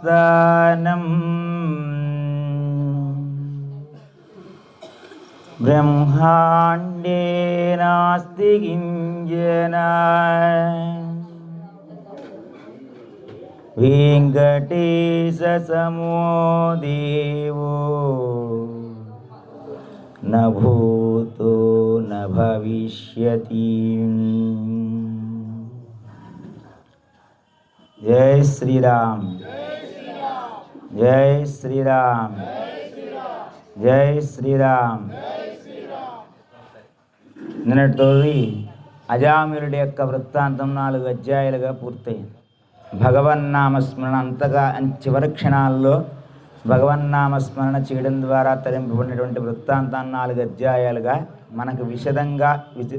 संस्थानम् ब्रह्माण्डे नास्ति किञ्जन। वेङ्कटेशसमो देवो न भूतो न भविष्यति। जय श्रीराम्। జై శ్రీరామ్. జై శ్రీరామ్. నిన్నటి అజామిరుడి యొక్క వృత్తాంతం నాలుగు అధ్యాయాలుగా పూర్తయింది. భగవన్నామస్మరణ అంతగా చివరి క్షణాల్లో భగవన్నామస్మరణ చేయడం ద్వారా తరింపబడినటువంటి వృత్తాంతాన్ని నాలుగు అధ్యాయాలుగా మనకు విశదంగా విశ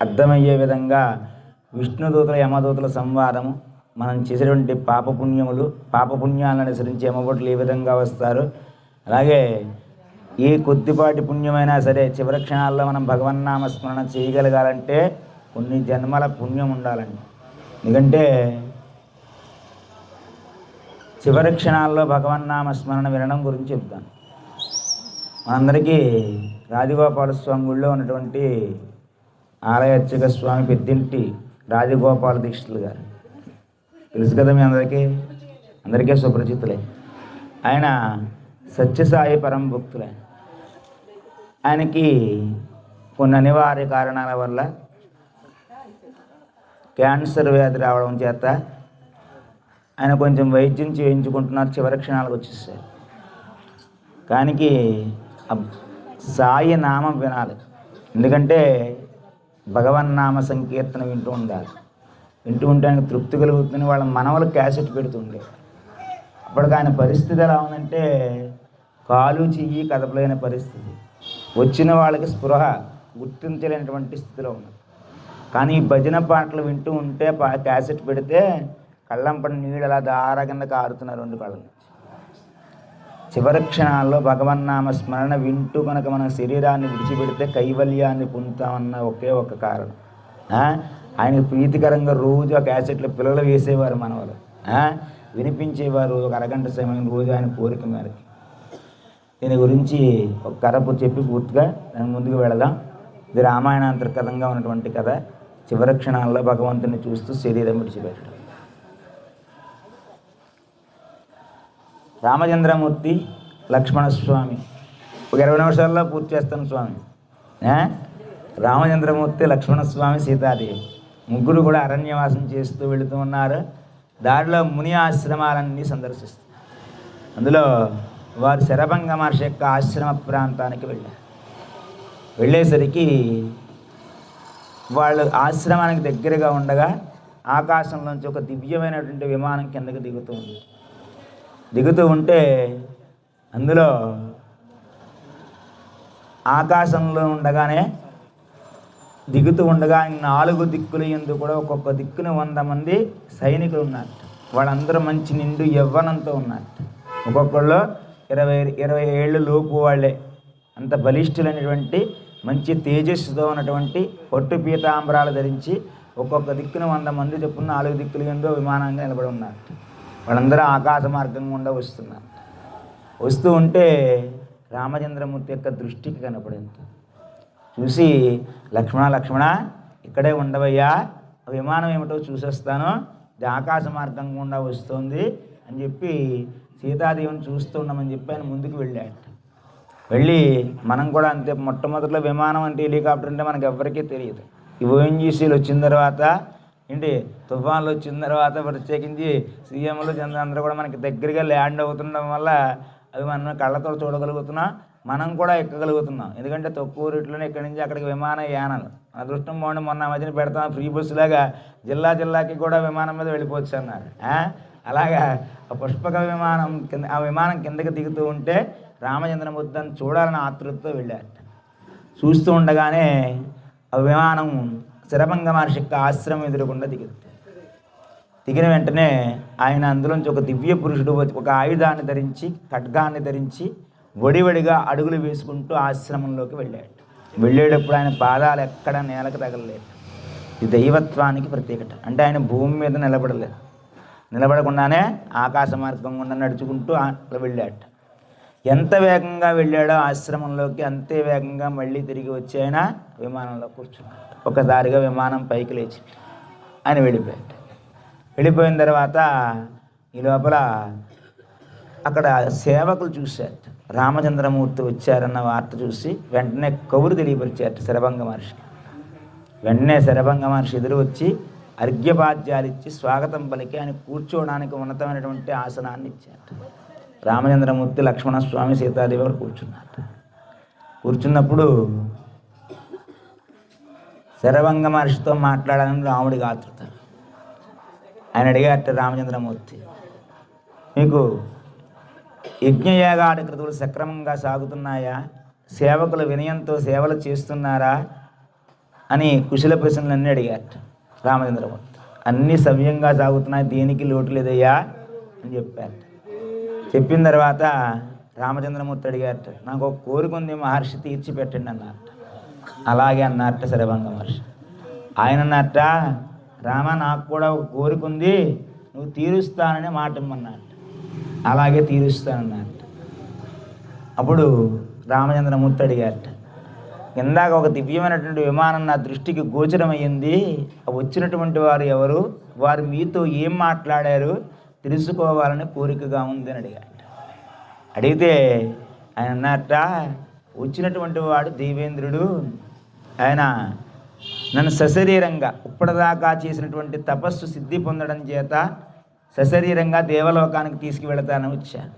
అర్థమయ్యే విధంగా విష్ణుదూతల యమదూతల సంవాదము మనం చేసేటువంటి పాపపుణ్యములు పాపపుణ్యాలను అనుసరించి యమభటులు ఏ విధంగా వస్తారు? అలాగే ఏ కొద్దిపాటి పుణ్యమైనా సరే చివరి క్షణాల్లో మనం భగవన్నామ స్మరణ చేయగలగాలంటే కొన్ని జన్మల పుణ్యం ఉండాలండి. ఎందుకంటే చివరి క్షణాల్లో భగవన్నామ స్మరణ వినడం గురించి చెప్తాను. మనందరికీ రాజగోపాల స్వామి గుళ్ళో ఉన్నటువంటి ఆలయ అర్చక స్వామి పెద్దింటి రాజగోపాల దీక్షితులు గారు. తెలుసు కదా మీ అందరికీ? అందరికీ సుపరిచితులే. ఆయన సత్యసాయి పరం భక్తులే. ఆయనకి కొన్ని అనివార్య కారణాల వల్ల క్యాన్సర్ వ్యాధి రావడం చేత ఆయన కొంచెం వైద్యం చేయించుకుంటున్నారు చివరి క్షణాలకు వచ్చేసారు. కానీ సాయి నామం వినాలి. ఎందుకంటే భగవన్నామ సంకీర్తన వింటూ ఉండాలి. వింటూ ఉంటే తృప్తి కలుగుతుంది వాళ్ళ మనవలు క్యాసెట్ పెడుతుండే. అప్పటికి ఆయన పరిస్థితి ఎలా ఉందంటే కాలు చెయ్యి కదపలేని పరిస్థితి. వచ్చిన వాళ్ళకి స్పృహ గుర్తించలేనటువంటి స్థితిలో ఉంది కానీ ఈ భజన పాటలు వింటూ ఉంటే పా క్యాసెట్ పెడితే కళ్ళంపడి నీళ్ళు అలా దార కింద కారుతున్నారు రెండు కళ్ళ నుంచి. చివరి క్షణాల్లో భగవన్నామ స్మరణ వింటూ కనుక మన శరీరాన్ని విడిచిపెడితే కైవల్యాన్ని పొందుతామన్న ఒకే ఒక కారణం. ఆయనకు ప్రీతికరంగా రోజు ఆ క్యాసెట్లు పిల్లలు వేసేవారు మన వాళ్ళు వినిపించేవారు ఒక అరగంట సమయం రోజు ఆయన కోరిక మేరకు. దీని గురించి ఒక కథ చెప్పి పూర్తిగా దాని ముందుకు వెళదాం. ఇది రామాయణాంతర్గతంగా ఉన్నటువంటి కథ. చివరి క్షణాల్లో భగవంతుని చూస్తూ శరీరం విడిచిపెట్టడం. రామచంద్రమూర్తి లక్ష్మణస్వామి. ఒక ఇరవై నిమిషాల్లో పూర్తి చేస్తాను స్వామి. రామచంద్రమూర్తి లక్ష్మణస్వామి సీతాదేవి. ముగ్గురు కూడా అరణ్యవాసం చేస్తూ వెళుతూ ఉన్నారు. దారిలో ముని ఆశ్రమాలన్నీ సందర్శిస్తారు అందులో వారు శరభంగ మహర్షి యొక్క ఆశ్రమ ప్రాంతానికి వెళ్ళారు. వెళ్ళేసరికి వాళ్ళు ఆశ్రమానికి దగ్గరగా ఉండగా ఆకాశంలోంచి ఒక దివ్యమైనటువంటి విమానం కిందకి దిగుతూ ఉంది. దిగుతూ ఉంటే అందులో ఆకాశంలో ఉండగానే దిగుతూ ఉండగా నాలుగు దిక్కులు ఎందు కూడా ఒక్కొక్క దిక్కున వంద మంది సైనికులు ఉన్నారు వాళ్ళందరూ మంచి నిండు యవ్వనంతో ఉన్నారు ఒక్కొక్కళ్ళు ఇరవై ఇరవై ఏళ్ళు లోపు వాళ్ళే. అంత బలిష్ఠులైనటువంటి మంచి తేజస్సుతో ఉన్నటువంటి పొట్టు పీతాంబరాలు ధరించి ఒక్కొక్క దిక్కున వంద మంది చొప్పున నాలుగు దిక్కులు ఎందు విమానంగా నిలబడి ఉన్నారు వాళ్ళందరూ ఆకాశ మార్గం గుండా వస్తున్నారు. వస్తూ ఉంటే రామచంద్రమూర్తి యొక్క దృష్టికి కనపడింది. చూసి లక్ష్మణ లక్ష్మణ ఇక్కడే ఉండవయ్యా ఆ విమానం ఏమిటో చూసేస్తాను ఇది ఆకాశ మార్గం గుండా వస్తుంది అని చెప్పి సీతాదేవిని చూస్తూ ఉండమని చెప్పి ఆయన ముందుకు వెళ్ళాడు. వెళ్ళి మనం కూడా అంతే మొట్టమొదటిలో విమానం అంటే హెలికాప్టర్ అంటే మనకు ఎవరికీ తెలియదు. ఈ ఓఎన్జీసీలు వచ్చిన తర్వాత ఏంటి తుఫాన్లు వచ్చిన తర్వాత ప్రత్యేకించి సీఎంలు చంద్ర అందరూ కూడా మనకి దగ్గరగా ల్యాండ్ అవుతుండడం వల్ల అవి మనం కళ్ళతో చూడగలుగుతున్నాం. మనం కూడా ఎక్కగలుగుతున్నాం. ఎందుకంటే తక్కువ రేట్లోనే ఇక్కడి నుంచి అక్కడికి విమాన యానాలు. అదృష్టం బాగుండి మొన్న మధ్యన పెడతాం ఫ్రీ బస్సులాగా జిల్లా జిల్లాకి కూడా విమానం మీద వెళ్ళిపోవచ్చు అన్నారు. అలాగా ఆ పుష్పక విమానం కింద ఆ విమానం కిందకి దిగుతూ ఉంటే రామచంద్రమూర్తిని చూడాలని ఆతృతతో వెళ్ళారట. చూస్తూ ఉండగానే ఆ విమానం శరభంగ మహర్షి యొక్క ఆశ్రమం ఎదురకుండా దిగింది. దిగిన వెంటనే ఆయన అందులోంచి ఒక దివ్య పురుషుడు ఒక ఆయుధాన్ని ధరించి ఖడ్గాన్ని ధరించి వడివడిగా అడుగులు వేసుకుంటూ ఆశ్రమంలోకి వెళ్ళాడు. వెళ్ళేటప్పుడు ఆయన పాదాలు ఎక్కడ నేలకు తగలలేదు. ఇది దైవత్వానికి ప్రత్యేకత. అంటే ఆయన భూమి మీద నిలబడలేదు. నిలబడకుండానే ఆకాశ మార్గం గుండా నడుచుకుంటూ అట్లా వెళ్ళాడు ఎంత వేగంగా వెళ్ళాడో ఆశ్రమంలోకి అంతే వేగంగా మళ్ళీ తిరిగి వచ్చి ఆయన విమానంలో కూర్చున్నాడు. ఒకసారిగా విమానం పైకి లేచి ఆయన వెళ్ళిపోయాడు. వెళ్ళిపోయిన తర్వాత ఈ లోపల అక్కడ సేవకులు చూశారు రామచంద్రమూర్తి వచ్చారన్న వార్త చూసి వెంటనే కబురు తెలియపరిచారు శరభంగ మహర్షికి వెంటనే శరభంగ మహర్షి ఎదురు వచ్చి అర్ఘ్యపాద్యాలు ఇచ్చి స్వాగతం పలికి ఆయన కూర్చోవడానికి ఉన్నతమైనటువంటి ఆసనాన్ని ఇచ్చాట రామచంద్రమూర్తి లక్ష్మణస్వామి సీతాదేవి గారు కూర్చున్నారట. కూర్చున్నప్పుడు శరభంగ మహర్షితో మాట్లాడాలని రాముడికి ఆతృత ఆయన అడిగారట రామచంద్రమూర్తి మీకు యజ్ఞయాగాడి కృతులు సక్రమంగా సాగుతున్నాయా? సేవకులు వినయంతో సేవలు చేస్తున్నారా? అని కుశల ప్రశ్నలన్నీ అడిగారట రామచంద్రమూర్తి అన్నీ సవ్యంగా సాగుతున్నాయి దేనికి లోటు లేదయ్యా? అని చెప్పారట. చెప్పిన తర్వాత రామచంద్రమూర్తి అడిగారట నాకు ఒక కోరిక ఉంది మహర్షి తీర్చిపెట్టండి అన్నారట. అలాగే అన్నారట శరభంగ మహర్షి. ఆయన అన్నట్ట రామ నాకు కూడా ఒక కోరిక ఉంది నువ్వు తీరుస్తానని మాట ఇమ్మన్నాడు. అలాగే తీరుస్తానన్నట్ట అప్పుడు రామచంద్రమూర్తి అడిగారట ఇందాక ఒక దివ్యమైనటువంటి విమానం నా దృష్టికి గోచరమయ్యింది. వచ్చినటువంటి వారు ఎవరు? వారు మీతో ఏం మాట్లాడారు? తెలుసుకోవాలని కోరికగా ఉంది అని అడిగారట. అడిగితే ఆయన అన్నట్ట వచ్చినటువంటి వాడు దేవేంద్రుడు. ఆయన నన్ను సశరీరంగా ఇప్పటిదాకా చేసినటువంటి తపస్సు సిద్ధి పొందడం చేత సశరీరంగా దేవలోకానికి తీసుకువెళతానని వచ్చా.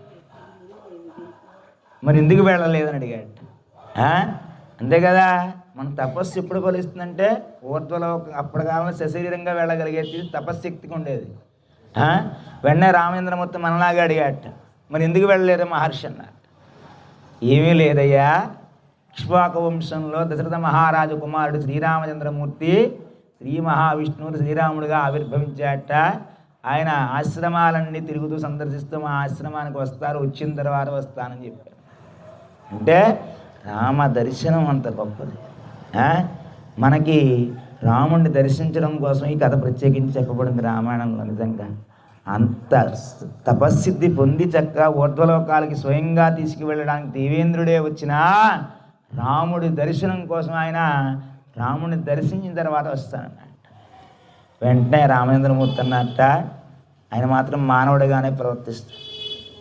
మరి ఎందుకు వెళ్ళలేదని అడిగాడు. అంతే కదా మన తపస్సు ఎప్పుడు ఫలిస్తుందంటే ఊర్ధ్వలోక అప్పటి కాలంలో సశరీరంగా వెళ్ళగలిగేది తపశ్శక్తికి ఉండేది. వెంటనే రామచంద్రమూర్తి మనలాగా అడిగాట. మరి ఎందుకు వెళ్ళలేరు మహర్షి అన్నారు. ఏమీ లేదయ్యా ఇక్ష్వాక వంశంలో దశరథ మహారాజు కుమారుడు శ్రీరామచంద్రమూర్తి శ్రీ మహావిష్ణువు శ్రీరాముడిగా ఆవిర్భవించాట. ఆయన ఆశ్రమాలన్నీ తిరుగుతూ సందర్శిస్తూ మా ఆశ్రమానికి వస్తారు వచ్చిన తర్వాత వస్తానని చెప్పారు అంటే రామ దర్శనం అంత గొప్పది. మనకి రాముడిని దర్శించడం కోసం ఈ కథ ప్రత్యేకించి చెప్పబడింది రామాయణంలో నిజంగా. అంత తపస్సిద్ధి పొంది చక్క ఊర్ధ్వలోకాలకి స్వయంగా తీసుకువెళ్ళడానికి దేవేంద్రుడే వచ్చినా రాముడి దర్శనం కోసం ఆయన రాముడిని దర్శించిన తర్వాత వస్తాను వెంటనే రామచంద్రమూర్తి అన్నట్ట ఆయన మాత్రం మానవుడిగానే ప్రవర్తిస్తాడు.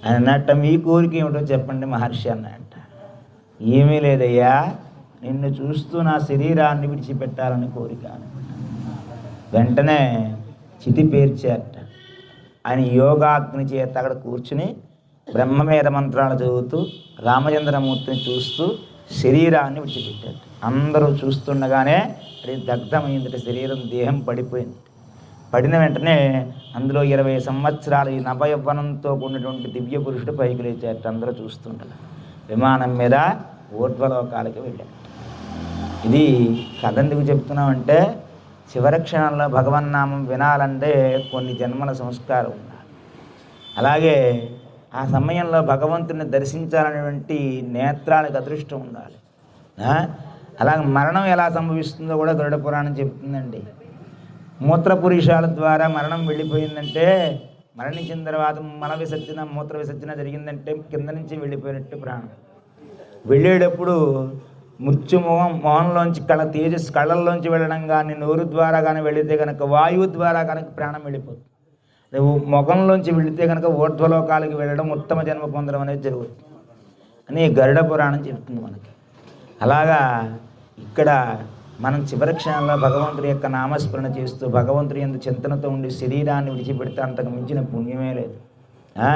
ఆయన అన్నట్ట మీ కోరిక ఏమిటో చెప్పండి మహర్షి అన్నట్ట ఏమీ లేదయ్యా నిన్ను చూస్తూ నా శరీరాన్ని విడిచిపెట్టాలని కోరిక వెంటనే చితి పేర్చేట. ఆయన యోగాగ్ని చేత అక్కడ కూర్చుని బ్రహ్మవేద మంత్రాలు చదువుతూ రామచంద్రమూర్తిని చూస్తూ శరీరాన్ని విడిచిపెట్టారు అందరూ చూస్తుండగానే అది దగ్ధమైందట శరీరం దేహం పడిపోయింది పడిన వెంటనే అందులో ఇరవై సంవత్సరాల ఈ నవయవ్వనంతో కూడినటువంటి దివ్య పురుషుడు పైకి లేచారట అందరూ చూస్తుంటారు. విమానం మీద ఊర్ధ్వలోకాలకి వెళ్ళాడు. ఇది కథ ఎందుకు చెప్తున్నామంటే చివరి క్షణంలో భగవన్నామం వినాలంటే కొన్ని జన్మల సంస్కారం ఉండాలి. అలాగే ఆ సమయంలో భగవంతుని దర్శించాలనేటువంటి నేత్రాలకు అదృష్టం ఉండాలి. అలాగే మరణం ఎలా సంభవిస్తుందో కూడా గరుడ పురాణం చెప్తుందండి. మూత్రపురుషాల ద్వారా మరణం వెళ్ళిపోయిందంటే మరణించిన తర్వాత మల విసర్జన మూత్ర విసర్జన జరిగిందంటే కింద నుంచి వెళ్ళిపోయినట్టు ప్రాణం. వెళ్ళేటప్పుడు మృత్యు మొహం మొహంలోంచి తేజస్ కళ్ళల్లోంచి వెళ్ళడం కానీ నోరు ద్వారా కానీ వెళితే కనుక వాయువు ద్వారా కనుక ప్రాణం వెళ్ళిపోతుంది. రేపు ముఖంలోంచి వెళితే కనుక ఊర్ధ్వలోకాలకి వెళ్ళడం ఉత్తమ జన్మ పొందడం అనేది జరుగుతుంది. అని గరుడ పురాణం చెప్తుంది మనకి. అలాగా ఇక్కడ మనం చివరి క్షణంలో భగవంతుడి యొక్క నామస్మరణ చేస్తూ భగవంతుడి ఎందు చింతనతో ఉండి శరీరాన్ని విడిచిపెడితే అంతకు మించిన పుణ్యమే లేదు ఆ?